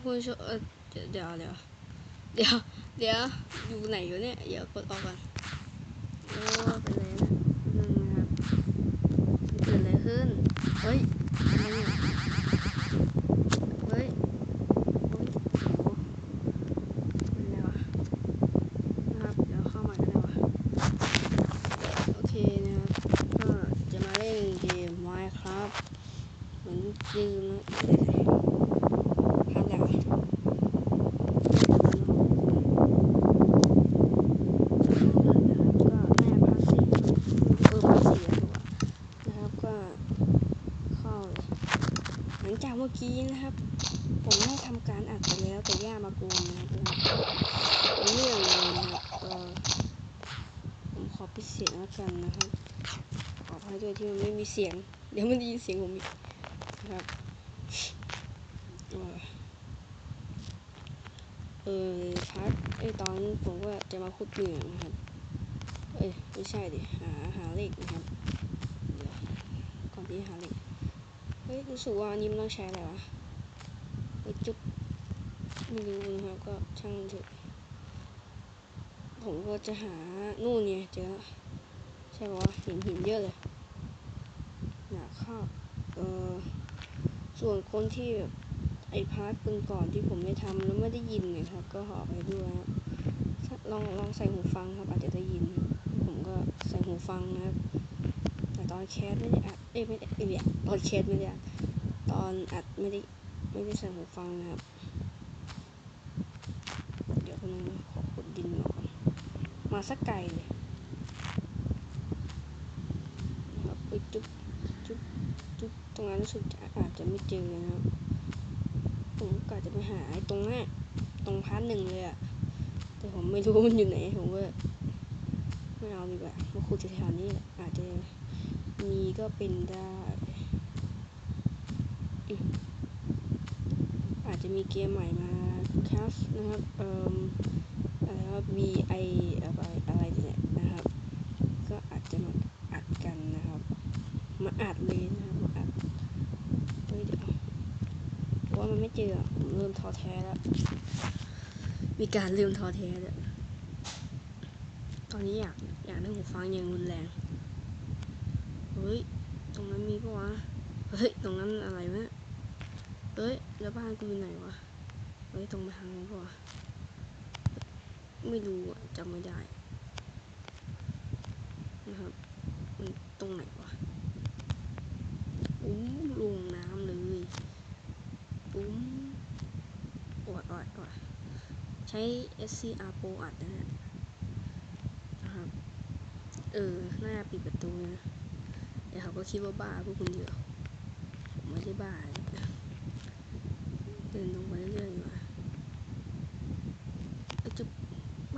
คุณผู้ชมเอ่อเดี๋ยวเดี๋ยวเดี๋ยวเดี๋ยวเดี๋ยวอยู่ไหนอยู่เนี่ยเดี๋ยวกดออกก่อนโอ้เป็นไรนะนึงนะครับเกิดอะไรขึ้นเฮ้ยอะไรเนี่ยเฮ้ยโอ้ยโอ้เป็นไรวะนะครับเดี๋ยวเข้ามากันเลยวะโอเคนะครับก็จะมาเล่นเกม Minecraft เหมือนลืมนะทำแล้ว ก็แม่พันสี่เออพันสี่นะครับก็เข้าเลยหลังจากเมื่อกี้นะครับ ผมได้ทำ การอัดไปแล้วแต่ย่ามาโกงนะครับเรื่องเลยนะครับผมขอปิดเสียงแล้วกันนะครับขออภัยด้วยที่มันไม่มีเสียง เดี๋ยวมันได้ยินเสียงผมอีกนะครับเออเออพักไอตอนผมก็จะมาขุดเหมืองนะครับเอ้ยไม่ใช่ดิหาหาเลขนะครับก่อนที่หาเลขเฮ้ยรู้สึกว่าอันนี้มันต้องใช้อะไรวะเฮ้ยจุ๊บ ไม่รู้นะครับก็ช่างเถอะผมก็จะหานู่นไงเจอใช่ปะวะหินหินเยอะเลยหนาข้าวเออส่วนคนที่แบบไอพาร์ทป็นก่อนที่ผมได้ทำแล้วไม่ได้ยินเนะครับ ก็ขอไปด้วยครับลองลองใส่หูฟังครับ อาจจะได้ยิน ผมก็ใส่หูฟังนะครับ แต่ตอนแคสไม่ได้อัดเอ้ยไม่ได้เอ้ยตอนแคสไม่ได้อัดตอนอัดไม่ได้ไม่ได้ใส่หูฟังนะครับ คนนึงขอขุดดินมาก่อนมาสักไกลเลยนะครับไปจุ๊บจุ๊บจุ๊บตรงนั้นรู้สึกจะอาจจะไม่เจอนะครับผมกะจะไปหาไอ้ตรงนั้นตรงพาร์ทหนึ่งเลยอะแต่ผมไม่รู้มันอยู่ไหนผมก็ไม่เอาดีกว่ามาขุดแถวๆนี้อาจจะมีก็เป็นได้อืมอาจจะมีเกมใหม่มา แคสนะครับเอ่ออะไรว่า V I อะไรอะไรเนี่ยนะครับ ก็อาจจะมาอัดกันนะครับ มาอัดเลยนะครับมาอัดเฮ้ยเดี๋ยวเพราะว่ามันไม่เจอผมเริ่มท้อแท้แล้ว มีการเริ่มท้อแท้แล้วตอนนี้อยากอยากได้หูฟังอย่างรุนแรงเฮ้ย ตรงนั้นมีปะวะ เฮ้ย ตรงนั้นอะไรวะ เฮ้ย แล้วบ้านกูอยู่ไหนวะ เฮ้ตรงไปทางนู้นปะวะไม่รู้อะจำไม่ได้ นะครับ มันตรงไหนวะอุ้มลงน้ำเลยอุ้มโอดอดโอดใช้ SCR Pro อัดนะฮะนะครับ เออ หน้าปิดประตูนะเดี๋ยวเขาก็คิดว่าบ้าพวกคุณเดียวผมไม่ได้บ้า เดินลงไปเรื่อยๆดีกว่าเอ้ยจะ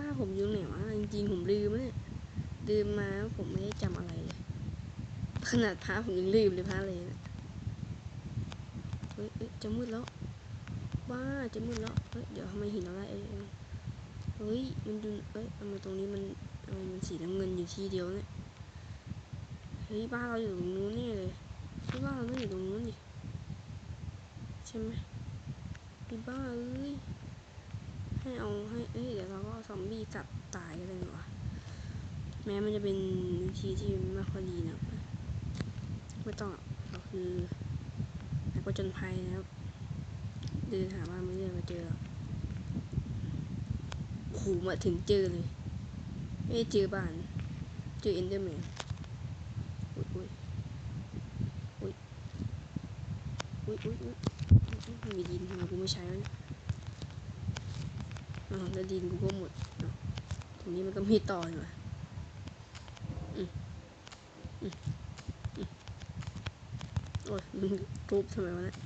บ้าผมอยู่ไหนวะจริงๆผมลืมแล้วเนี่ยลืมมาผมไม่ได้จำอะไรเลย ขนาดพระผมยังลืมเลยพระเลยนะเฮ้ยจะมืดแล้ว บ้าจะมืดแล้วเฮ้ยเดี๋ยวทำไมหินเราได้เอ้ยเฮ้ยมันดูเอ้ยทำไมตรงนี้มันทำไมมันสีน้ำเงินอยู่ที่เดียวเนี่ยเฮ้ยบ้านเราอยู่ตรงนู้นนี่เลยใช่บ้าเราไม่อยู่ตรงนู้นดิใช่ไหมไอ้บ้าเอ้ย ให้เอาให้ เอ้ย เดี๋ยวเราก็ซอมบี้กัดตายกันเลยดีกว่าแม้มันจะเป็นวิธีที่ไม่ค่อยดีนะไม่ต้องกเราคือนักผจญภัยนะครับเดินหาบ้านไม่เจอมาเจอหรอกโอ้โหมาถึงเจอเลยไม่เจอบ้าน เจอเอนเดอร์แมนอุ้ยอุ้ยอุ้ยอุ้ยอุ้ยอุ้ยอุ๊ยมีดินทำไมกูไม่ใช้วะเนี่ย อ๋อแล้วดินกูก็หมดตรงนี้มันก็มีต่ออยู่อะอืมอืมอืมโอ้ยมึงทุบทำไมวะเนี่ย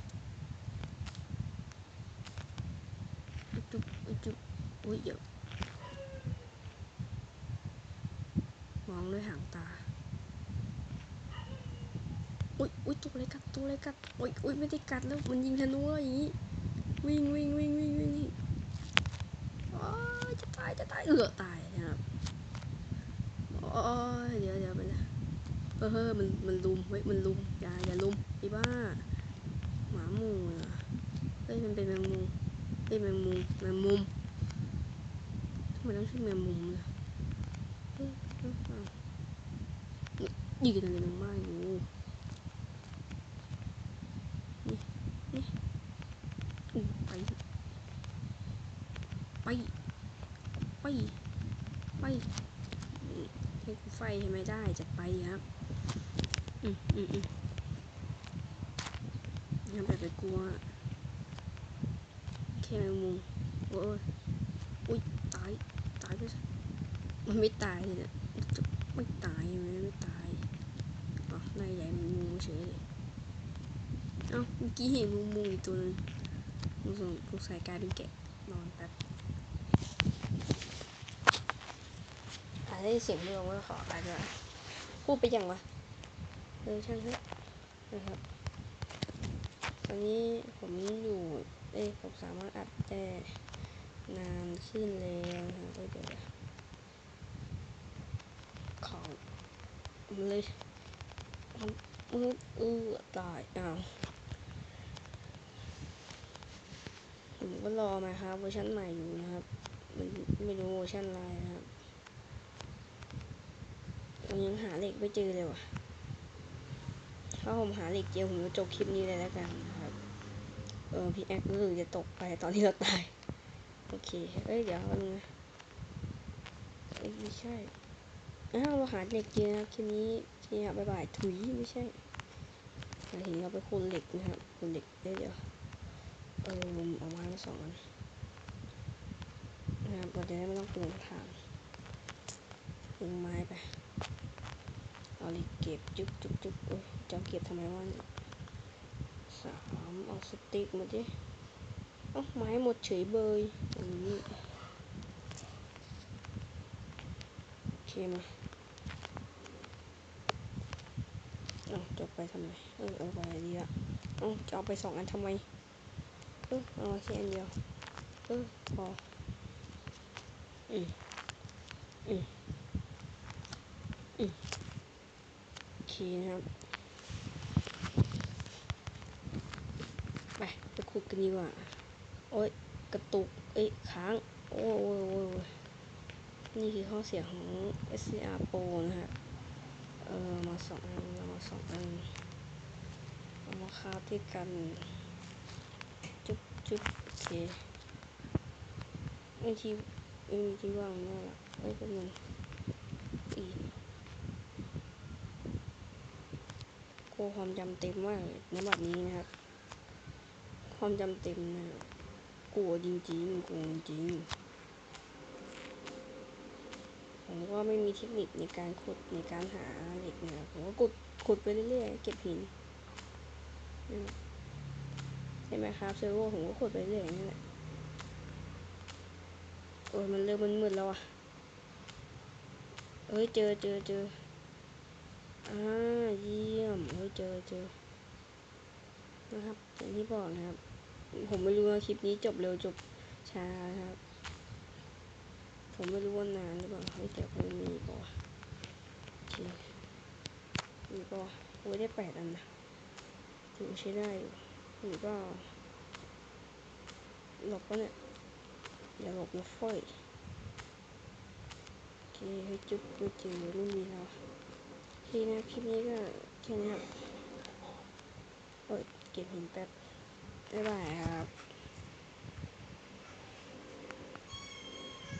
อุ๊ยจุ๊บจุ๊บอุ้ยเดี๋ยวมองด้วยหางตา อุ้ยอุ้ยตัวอะไรกัดตัวอะไรกัด อุ้ยอุ้ยไม่ได้กัดแล้ว มันยิงธนูแล้วอย่างงี้ วิ่งวิ่งวิ่งวิ่งวิ่ง ตายจะตายเออตายนะครับโอ้ยเดี๋ยวเดี๋ยวไปนะเออเฮ้ยมันมันลุมเฮ้ยมันลุมอย่าอย่าลุมไอ้บ้าหมาหมูเหรอเฮ้ยมันเป็นแมงมุมอ้ยแมงมุมแมงมุมทำไมต้องชื่อแมงมุมล่ะเฮ้ยเอ้าอ้าวยืนอะไรมันไม่รู้นี่นี่อู้ไปไปไปไปอืมให้กู ได้จะไปครับ อืมอืมอืมอย่าแบบไปกลัวแค่แมงมุมโอ้ยอุ้ยตาย ตายไปซะมันไม่ตายเลยเนี่ยจะไม่ตายไหมไม่ตายอ๋อนายใหญ่แมงมุมเฉยเลยเอ้าเมื่อกี้เห็นมงมุมอีกตัวหนึงมึงสงกูใส่กลายเป็นแกะนอนแป๊บาจจะได้เสียงเรื่องว่าขออะไรด้วยพูดไปยังวะเออช่างเถอะนะครับ ตอนนี้ผมอยู่ เอ้ยผมสามารถอัดได้นานขึ้นแล้วนะครับเอ้ยเดี๋ยวของมเลยมันมืดเออตายอ้าวผมก็รอมาครับเวอร์ชันใหม่อยู่นะครับมันไม่รู้เวอร์ชันอะไรนะครับ ผมยังหาเหล็กไม่เจอเลยว่ะ ถ้าผมหาเหล็กเจอผมจะจบคลิปนี้เลยแล้วกันนะครับ เออพี่แอ๊กรู้สึกจะตกไปตอนที่เราตาย โอเค เอ้ยเดี๋ยวนงนะเอ้ยไม่ใช่ อ้าวเราหาเหล็กเจอนะครับคลิปนี้ที่ครับบ๊ายบายถุยไม่ใช่หมายถึงเราไปคูณเหล็กนะครับคูณเหล็กเอ้ยเดี๋ยวเออผมเอาไม้มาสองอันนะครับเราจะได้ไม่ต้องเปลืองทางยิงไม้ไป เอาเล็กเก็บจุ๊บจุ๊บจุ๊บโอ้ยจะเอาเก็บทำไมวะสามเอาสติ๊กมาดิเอาไม้หมดเฉยเบยอย่างนี้โอเคมาเอาจบไปทำไมเออเอาไปดีละเอาจะเอาไปสองอันทำไมเออเอามาแค่อันเดียวเออพออืมอืมอืม โอเคนะครับ ไปไปขุดกันดีกว่า โอ๊ย กระตุก เอ้ย ค้าง โอ้ยโอ้ยโอ้ยนี่คือข้อเสียของ SCR Pro นะครับเออ มาสองอันเรามาสองอันเอามาคาบที่กัน จุ๊บจุ๊บโอเคไม่ที่ไม่มีที่ว่างแน่ละเอ้ยเป็นงอีกลัว ความจำเต็มมากในบัดนี้นะครับ ความจำเต็มนะกลัวจริงๆกลัวจริงผมก็ไม่มีเทคนิคในการขุดในการหาเหล็กนะครับผมก็ขุดขุดไปเรื่อยๆเก็บหินใช่ไหมครับเซอร์โวผมก็ขุดไปเรื่อยๆนี่แหละโอ้ยมันเริ่มมันมืดแล้วอะเอ้ยเจอเจอเจอ อ่าเยี่ยมเฮ้ยเจอเจอนะครับอย่างที่บอกนะครับ ผมไม่รู้ว่าคลิปนี้จบเร็วจบช้าครับ ผมไม่รู้ว่านานหรือเปล่าเฮ้ยแต่คงมีป่าวะโอเคมีป่าวะโอ้ยได้แปดอันนะถือใช้ได้อยู่หรือก็หลบปะเนี่ยอย่าหลบนะเฟ้ยโอเคเฮ้จุ๊บไม่เจอไม่มีแล้ว ดีนะคลิปนี้ก็แค่นี้ครับโอ้ยเก็บหินแป๊บบ๊ายบายครับ